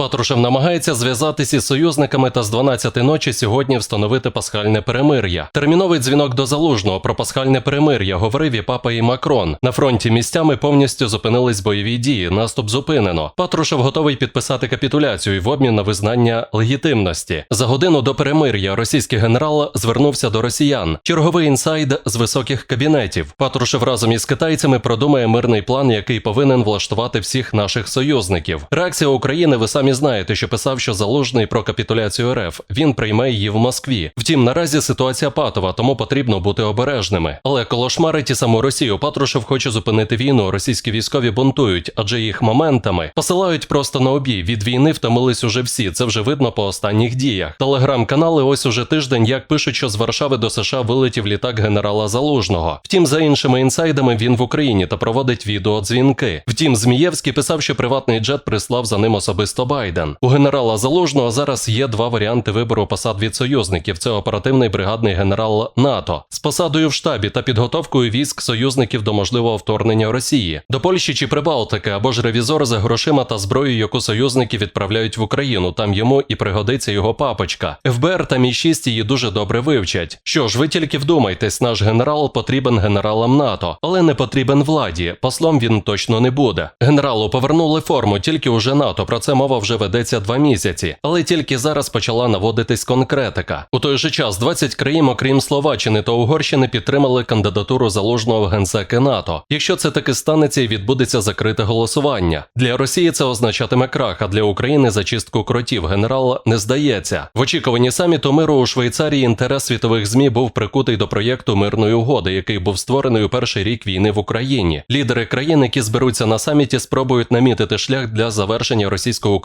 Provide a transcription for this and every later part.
Патрушев намагається зв'язатися із союзниками та з 12 ночі сьогодні встановити пасхальне перемир'я. Терміновий дзвінок до залужного про пасхальне перемир'я говорив і папа і Макрон. На фронті місцями повністю зупинились бойові дії. Наступ зупинено. Патрушев готовий підписати капітуляцію в обмін на визнання легітимності. За годину до перемир'я російський генерал звернувся до росіян. Черговий інсайд з високих кабінетів. Патрушев разом із китайцями продумає мирний план, який повинен влаштувати всіх наших союзників. Реакція України, ви самі знаєте, що писав, що залужний про капітуляцію РФ. Він прийме її в Москві. Втім, наразі ситуація патова, тому потрібно бути обережними. Але колошмарить і саму Росію. Патрушев хоче зупинити війну. Російські військові бунтують, адже їх моментами посилають просто на обій. Від війни втомились уже всі. Це вже видно по останніх діях. Телеграм-канали ось уже тиждень, як пишуть, що з Варшави до США вилетів літак генерала Залужного. Втім, за іншими інсайдами, він в Україні та проводить відеодзвінки. Втім, Змієвський писав, що приватний джет прислав за ним особисто Байден. У генерала Залужного зараз є два варіанти вибору посад від союзників: це оперативний бригадний генерал НАТО з посадою в штабі та підготовкою військ союзників до можливого вторгнення Росії до Польщі чи Прибалтики, або ж ревізор за грошима та зброєю, яку союзники відправляють в Україну. Там йому і пригодиться його папочка. ФБР та Мі 6 її дуже добре вивчать. Що ж, ви тільки вдумайтесь, наш генерал потрібен генералам НАТО, але не потрібен владі. Послом він точно не буде. Генералу повернули форму, тільки уже НАТО. Про це мова вже ведеться два місяці. Але тільки зараз почала наводитись конкретика. У той же час 20 країн, окрім Словаччини та Угорщини, підтримали кандидатуру залужного в генсеки НАТО. Якщо це таки станеться і відбудеться закрите голосування. Для Росії це означатиме крах, а для України зачистку кротів. Генерал не здається. В очікуванні саміту миру у Швейцарії інтерес світових змі був прикутий до проєкту мирної угоди, який був створений у перший рік війни в Україні. Лідери країн, які зберуться на саміті, спробують намітити шлях для завершення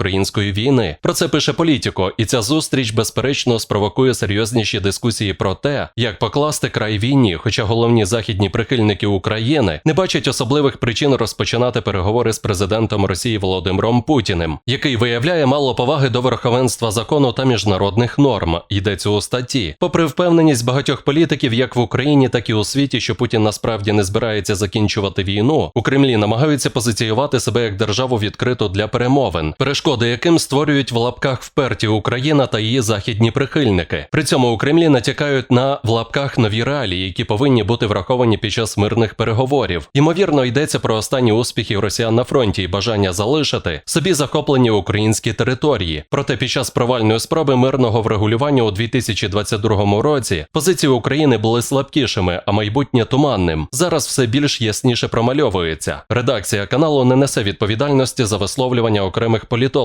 російсько-української війни. Про це пише політико, і ця зустріч безперечно спровокує серйозніші дискусії про те, як покласти край війні. Хоча головні західні прихильники України не бачать особливих причин розпочинати переговори з президентом Росії Володимиром Путіним, який виявляє мало поваги до верховенства закону та міжнародних норм. Йдеться у статті. Попри впевненість багатьох політиків, як в Україні, так і у світі, що Путін насправді не збирається закінчувати війну, у Кремлі намагаються позиціювати себе як державу відкриту для перемовин, перешкоди яким створюють в лапках вперті Україна та її західні прихильники. При цьому у Кремлі натякають на в лапках нові реалії, які повинні бути враховані під час мирних переговорів. Ймовірно, йдеться про останні успіхи росіян на фронті і бажання залишити собі захоплені українські території. Проте під час провальної спроби мирного врегулювання у 2022 році позиції України були слабкішими, а майбутнє туманним. Зараз все більш ясніше промальовується. Редакція каналу не несе відповідальності за висловлювання окремих політологів,